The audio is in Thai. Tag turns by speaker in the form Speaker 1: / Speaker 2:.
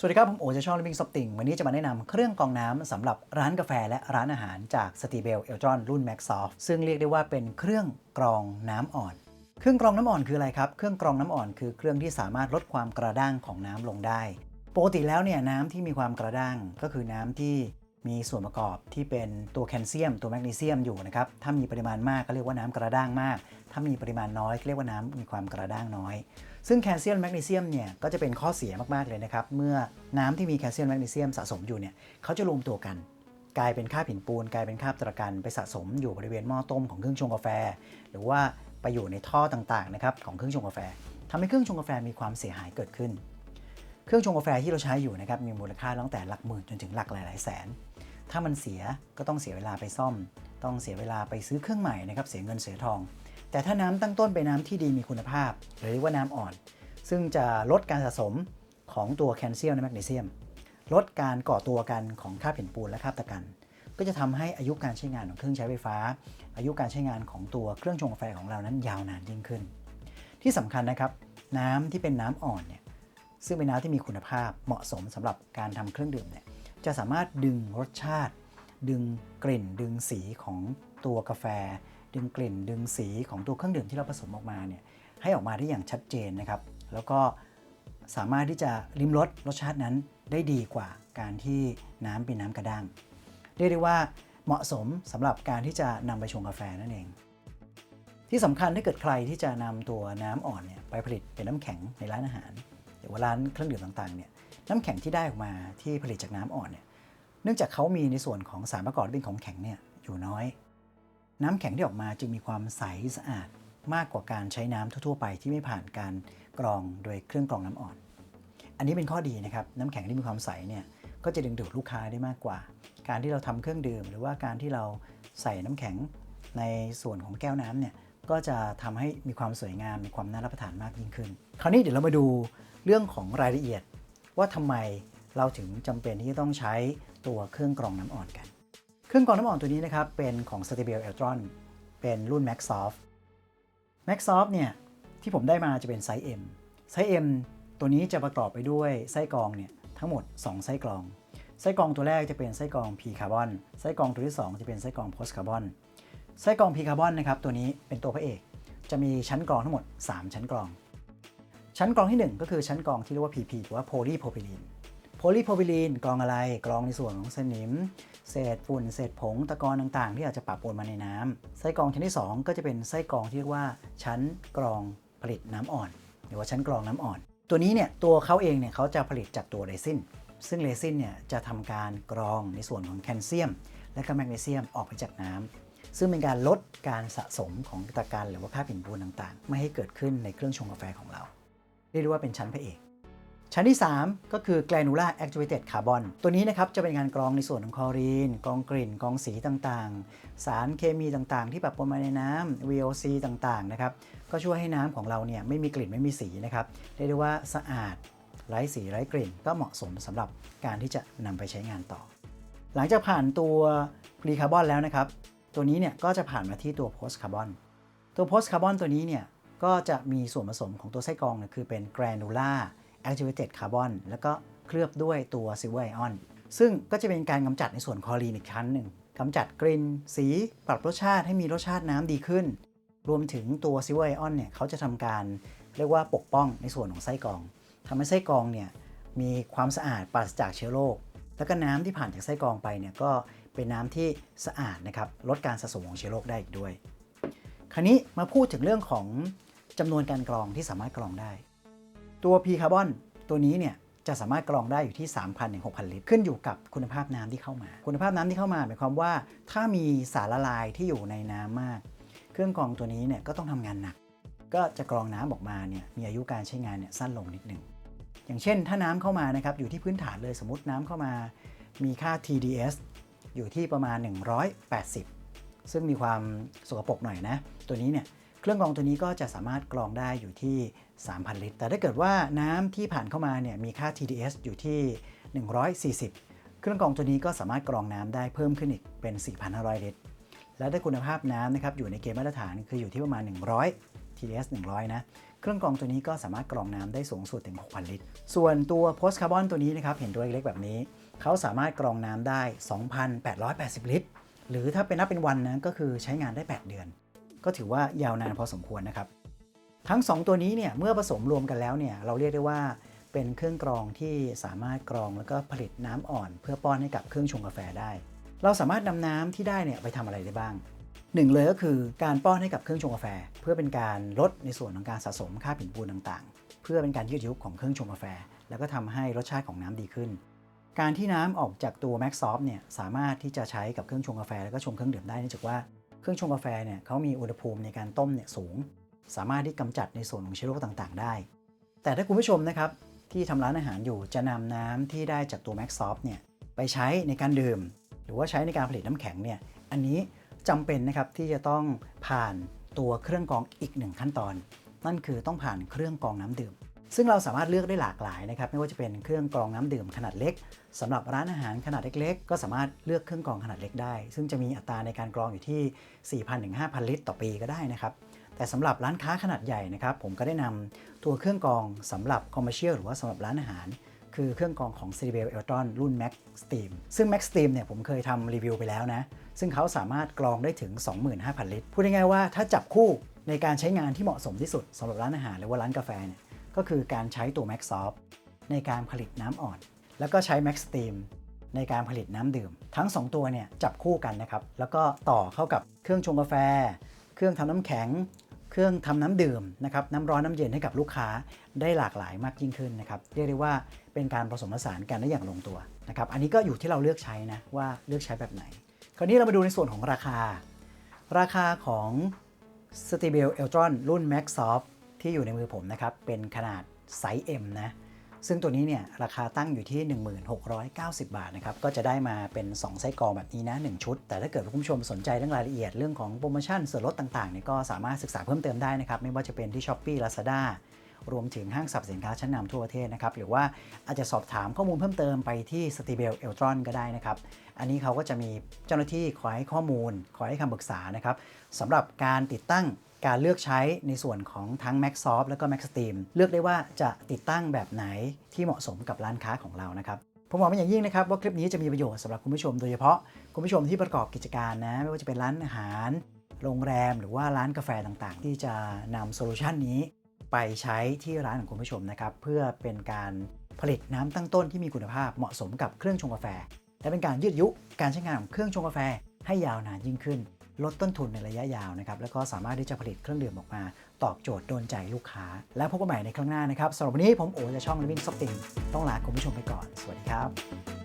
Speaker 1: สวัสดีครับ ผมโอจะชอบ Living Soft วันนี้จะมาแนะนำเครื่องกรองน้ำสำหรับร้านกาแฟและร้านอาหารจาก s t e b e l e l t r o n รุ่น Maxsoft ซึ่งเรียกได้ว่าเป็นเครื่องกรองน้ำอ่อน เครื่องกรองน้ำอ่อนคืออะไรครับ เครื่องกรองน้ำอ่อนคือเครื่องที่สามารถลดความกระด้างของน้ำลงได้ ปกติแล้วเนี่ยน้ำที่มีความกระด้างก็คือน้ำที่มีส่วนประกอบที่เป็นตัวแคลเซียม ตัวแมกนีเซียมอยู่นะครับ ถ้ามีปริมาณมากก็เรียกว่าน้ำกระด้างมาก ถ้ามีปริมาณน้อยเรียกว่าน้ำมีความกระด้างน้อย ซึ่งแคลเซียมแมกนีเซียมเนี่ยก็จะเป็นข้อเสียมากๆเลยนะครับ เมื่อน้ำที่มีแคลเซียมแมกนีเซียมสะสมอยู่เนี่ยเขาจะรวมตัวกัน กลายเป็นคราบหินปูน กลายเป็นคาบตะกันไปสะสมอยู่บริเวณหม้อต้มของเครื่องชงกาแฟ หรือว่าไปอยู่ในท่อต่างๆนะครับของเครื่องชงกาแฟทำให้เครื่องชงกาแฟมีความเสียหายเกิดขึ้น เครื่องชงกาแฟที่เราใช้อยู่นะครับมีมูลค่าตั้งแต่หลักหมื่นจนถึงหลักหลายๆแสน ถ้ามันเสียก็ต้องเสียเวลาไปซ่อม ต้องเสียเวลาไปซื้อเครื่องใหม่นะครับเสียเงินเสียทอง แต่ถ้าน้ำตั้งต้นเป็นน้ำที่ดีมีคุณภาพ หรือว่าน้ำอ่อน ซึ่งจะลดการสะสมของตัวแคลเซียมและแมกนีเซียม ลดการก่อตัวกันของคราบเหินปูนและคราบตะกัน ก็จะทำให้อายุการใช้งานของเครื่องใช้ไฟฟ้า อายุการใช้งานของตัวเครื่องชงกาแฟของเรานั้นยาวนานยิ่งขึ้น ที่สำคัญนะครับ น้ำที่เป็นน้ำอ่อนเนี่ยซึ่งเป็นน้ำที่มีคุณภาพเหมาะสมสำหรับการทำเครื่องดื่มเนี่ยจะสามารถดึงรสชาติ ดึงกลิ่น ดึงสีของตัวกาแฟ ดึงกลิ่น ดึงสีของตัวเครื่องดื่มที่เราผสมออกมาเนี่ยให้ออกมาได้อย่างชัดเจนนะครับ แล้วก็สามารถที่จะริมรสรสชาตินั้นได้ดีกว่าการที่น้ำเป็นน้ำกระด้างเรียกได้ว่าเหมาะสมสำหรับการที่จะนำไปชงกาแฟนั่นเอง ที่สำคัญถ้าเกิดใครที่จะนำตัวน้ำอ่อนเนี่ยไปผลิตเป็นน้ำแข็งในร้านอาหาร หรือว่าร้านเครื่องดื่มต่างๆเนี่ยน้ำแข็งที่ได้ออกมาที่ผลิตจากน้ำอ่อนเนี่ยเนื่องจากเขามีในส่วนของสารประกอบที่เป็นของแข็งเนี่ยอยู่น้อย น้ำแข็งที่ออกมาจึงมีความใสสะอาดมากกว่าการใช้น้ำทั่วๆไปที่ไม่ผ่านการกรองโดยเครื่องกรองน้ำอ่อน อันนี้เป็นข้อดีนะครับ น้ำแข็งที่มีความใสเนี่ยก็จะดึงดูดลูกค้าได้มากกว่า การที่เราทำเครื่องดื่ม หรือว่าการที่เราใส่น้ำแข็งในส่วนของแก้วน้ำเนี่ยก็จะทำให้มีความสวยงามมีความน่ารับประทานมากยิ่งขึ้น คราวนี้เดี๋ยวเรามาดูเรื่องของรายละเอียดว่าทำไมเราถึงจำเป็นที่จะต้องใช้ตัวเครื่องกรองน้ำอ่อนกัน เครื่องกรองน้ำอ่อนตัวนี้นะครับเป็นของ s t e b e l e l t r o n เป็นรุ่น Maxsoft Maxsoft เนี่ยที่ผมได้มาจะเป็นไซส์ M ไซส์ M ตัวนี้จะประกอบไปด้วยไส้กรองเนี่ยทั้งหมด 2 ไส้กรอง ไส้กรองตัวแรกจะเป็นไส้กรอง P คาร์บอนไส้กรองตัวที่ 2 จะเป็นไส้กรอง Post คาร์บอนไส้กรอง P คาร์บอนนะครับตัวนี้เป็นตัวพระเอก จะมีชั้นกรองทั้งหมด 3 ชั้นกรอง ชั้นกรองที่ 1 ก็คือชั้นกรองที่เรียกว่า PP หรือว่าโพลีโพรพิลีน โพลีโพรพิลีนกรองอะไรกรองในส่วนของสนิม เศษฝุ่น เศษผงตะกอนต่างๆ ที่อาจจะปะปนมาในน้ำไส้กรองชั้นที่ 2 ก็จะเป็นไส้กรองที่เรียกว่าชั้นกรองผลิตน้ำอ่อน หรือว่าชั้นกรองน้ำอ่อน ตัวนี้เนี่ยตัวเขาเองเนี่ยเขาจะผลิตจากตัวเรซินซึ่งเรซินเนี่ยจะทำการกรองในส่วนของแคลเซียม และก็แมกนีเซียมออกไปจากน้ำซึ่งเป็นการลดการสะสมของตะกันหรือว่าคราบหินปูนต่างๆ ไม่ให้เกิดขึ้นในเครื่องชงกาแฟของเรา เรียกว่าเป็นชั้นพระเอก ชั้นที่ 3 ก็คือ granular activated carbon ตัวนี้นะครับจะเป็นการกรองในส่วนของคลอรีน กรองกลิ่น กรองสีต่างๆ สารเคมีต่างๆ ที่ปะปนมาในน้ำ VOC ต่างๆ นะครับ ก็ช่วยให้น้ำของเราเนี่ยไม่มีกลิ่นไม่มีสีนะครับ เรียกได้ว่าสะอาด ไร้สีไร้กลิ่น ก็เหมาะสมสำหรับการที่จะนำไปใช้งานต่อ หลังจากผ่านตัวพลีคาร์บอนแล้วนะครับ ตัวนี้เนี่ยก็จะผ่านมาที่ตัวโพสคาร์บอนตัวโพสคาร์บอนตัวนี้เนี่ยก็จะมีส่วนผสมของตัวไส้กรองเนี่ยคือเป็น granular activated carbon แล้วก็เคลือบด้วยตัว silver ion ซึ่งก็จะเป็นการกำจัดในส่วนคลอรีนอีกชั้นหนึ่งกำจัดกลิ่นสีปรับรสชาติให้มีรสชาติน้ำดีขึ้น รวมถึงตัว silver ion เนี่ยเขาจะทำการเรียกว่าปกป้องในส่วนของไส้กรองทำให้ไส้กรองเนี่ยมีความสะอาดปราศจากเชื้อโรคแล้วก็น้ำที่ผ่านจากไส้กรองไปเนี่ยก็เป็นน้ำที่สะอาดนะครับลดการสะสมของเชื้อโรคได้อีกด้วย คราวนี้มาพูดถึงเรื่องของจำนวนการกรองที่สามารถกรองได้ ตัว P คาร์บอนตัวนี้เนี่ยจะสามารถกรองได้อยู่ที่ 3,000ถึง6,000 ลิตร ขึ้นอยู่กับคุณภาพน้ำที่เข้ามา คุณภาพน้ำที่เข้ามาหมายความว่า ถ้ามีสารละลายที่อยู่ในน้ำมาก เครื่องกรองตัวนี้เนี่ยก็ต้องทำงานหนัก ก็จะกรองน้ำออกมาเนี่ยมีอายุการใช้งานเนี่ยสั้นลงนิดหนึ่งอย่างเช่น ถ้าน้ำเข้ามานะครับอยู่ที่พื้นฐานเลยสมมติน้ำเข้ามา มีค่า TDS อยู่ที่ประมาณ 180 ซึ่งมีความสกปรกหน่อยนะ ตัวนี้เนี่ย รื่องกรองตัวนี้ก็จะสามารถกรองได้อยู่ที่ 3,000 ลิตร แต่ถ้าเกิดว่าน้ำที่ผ่านเข้ามาเนี่ยมีค่า TDS อยู่ที่ 140 เครื่องกรองตัวนี้ก็สามารถกรองน้ำได้เพิ่มขึ้นอีกเป็น 4,500 ลิตร และถ้าคุณภาพน้ำนะครับอยู่ในเกณฑ์มาตรฐานคืออยู่ที่ประมาณ 100 TDS 100 นะเครื่องกรองตัวนี้ก็สามารถกรองน้ำได้สูงสุดถึง 6,000 ลิตร ส่วนตัวโพสคาร์บอนตัวนี้นะครับเห็นตัวเล็กๆแบบนี้ เขาสามารถกรองน้ำได้ 2,880 ลิตร หรือถ้าเป็นนับเป็นวันนะก็คือใช้งานได้ 8 เดือน ก็ถือว่ายาวนานพอสมควรนะครับ ทั้ง 2 ตัวนี้เนี่ยเมื่อผสมรวมกันแล้วเนี่ยเราเรียกได้ว่าเป็นเครื่องกรองที่สามารถกรองแล้วก็ผลิตน้ำอ่อน เพื่อป้อนให้กับเครื่องชงกาแฟได้ เราสามารถนำน้ำที่ได้เนี่ยไปทำอะไรได้บ้างหนึ่งเลยก็คือการป้อนให้กับเครื่องชงกาแฟ เพื่อเป็นการลดในส่วนของการสะสมค่าผินปูนต่างๆ เพื่อเป็นการยืดยุของเครื่องชงกาแฟ แล้วก็ทำให้รสชาติของน้ำดีขึ้น การที่น้ำออกจากตัว Max Soft เนี่ยสามารถที่จะใช้กับเครื่องชงกาแฟ แล้วก็ชงเครื่องดื่มได้เนื่องจากว่า เครื่องชงกาแฟเนี่ยเขามีอุณหภูมิในการต้มเนี่ยสูง สามารถที่กำจัดในส่วนของเชื้อโรคต่างๆ ได้ แต่ถ้าคุณผู้ชมนะครับที่ทำร้านอาหารอยู่จะนำน้ำที่ได้จากตัว Max Soft เนี่ยไปใช้ในการดื่ม หรือว่าใช้ในการผลิตน้ำแข็งเนี่ยอันนี้จำเป็นนะครับที่จะต้องผ่านตัวเครื่องกรองอีกหนึ่งขั้นตอน นั่นคือต้องผ่านเครื่องกรองน้ำดื่ม ซึ่งเราสามารถเลือกได้หลากหลายนะครับไม่ว่าจะเป็นเครื่องกรองน้ำดื่มขนาดเล็กสำหรับร้านอาหารขนาดเล็กๆ ก็สามารถเลือกเครื่องกรองขนาดเล็กได้ ซึ่งจะมีอัตราในการกรองอยู่ที่ 4,000ถึง5,000 ลิตรต่อปีก็ได้นะครับแต่สำหรับร้านค้าขนาดใหญ่นะครับผมก็ได้นำตัวเครื่องกรองสำหรับคอมเมอร์เชียลหรือว่าสำหรับร้านอาหาร คือเครื่องกรองของ c i t y b e l Elton รุ่น Max Steam ซึ่ง Max Steam เนี่ยผมเคยทำรีวิวไปแล้วนะ ซึ่งเขาสามารถกรองได้ถึง 25,000 ลิตร พูดง่ายๆว่าถ้าจับคู่ในการใช้งานที่เหมาะสมที่สุดสำหรับร้านอาหารหรือว่าร้านกาแฟเนี่ย ก็คือการใช้ตัว Max Soft ในการผลิตน้ำอ่อน แล้วก็ใช้ Max Steam ในการผลิตน้ำดื่ม ทั้ง 2 ตัวเนี่ยจับคู่กันนะครับ แล้วก็ต่อเข้ากับเครื่องชงกาแฟ เครื่องทำน้ำแข็ง เครื่องทำน้ำดื่มนะครับน้ำร้อนน้ำเย็นให้กับลูกค้าได้หลากหลายมากยิ่งขึ้นนะครับเรียกได้ว่าเป็นการผสมผสานกันได้อย่างลงตัวนะครับอันนี้ก็อยู่ที่เราเลือกใช้นะว่าเลือกใช้แบบไหน คราวนี้เรามาดูในส่วนของราคา ราคาของ s t e b e l Eltron รุ่น Max Soft ที่อยู่ในมือผมนะครับ เป็นขนาดไซส์ M นะ ซึ่งตัวนี้เนี่ยราคาตั้งอยู่ที่ 1690 บาทนะครับ ก็จะได้มาเป็น 2 ไส้กรองแบบนี้นะ 1 ชุด แต่ถ้าเกิดคุณผู้ชมสนใจเรื่องรายละเอียดเรื่องของโปรโมชั่นส่วนลดต่างๆเนี่ยก็สามารถศึกษาเพิ่มเติมได้นะครับ ไม่ว่าจะเป็นที่ Shopee Lazada รวมถึงห้างสรรพสินค้าชั้นนำทั่วประเทศนะครับ หรือว่าอาจจะสอบถามข้อมูลเพิ่มเติมไปที่ s t e b e l Eltron ก็ได้นะครับ อันนี้เขาก็จะมีเจ้าหน้าที่คอยให้ข้อมูล คอยให้คำปรึกษานะครับสำหรับการติดตั้ง การเลือกใช้ในส่วนของทั้ง Max Soft แล้วก็ Max Steam เลือกได้ว่าจะติดตั้งแบบไหนที่เหมาะสมกับร้านค้าของเรานะครับผมหวังเป็นอย่างยิ่งนะครับว่าคลิปนี้จะมีประโยชน์สำหรับคุณผู้ชมโดยเฉพาะคุณผู้ชมที่ประกอบกิจการนะไม่ว่าจะเป็นร้านอาหาร โรงแรม หรือว่าร้านกาแฟต่างๆ ที่จะนำโซลูชันนี้ ไปใช้ที่ร้านของคุณผู้ชมนะครับเพื่อเป็นการผลิตน้ำตั้งต้นที่มีคุณภาพเหมาะสมกับเครื่องชงกาแฟ และเป็นการยืดยุการใช้งานของเครื่องชงกาแฟให้ยาวนานยิ่งขึ้น ลดต้นทุนในระยะยาวนะครับแล้วก็สามารถที่จะผลิตเครื่องดื่มออกมา ตอบโจทย์โดนใจลูกค้า แล้วพบกันใหม่ในครั้งหน้านะครับสำหรับวันนี้ผมโอ๋จากช่อง Living s o f t i n g ต้องลาคุณผู้ชมไปก่อน สวัสดีครับ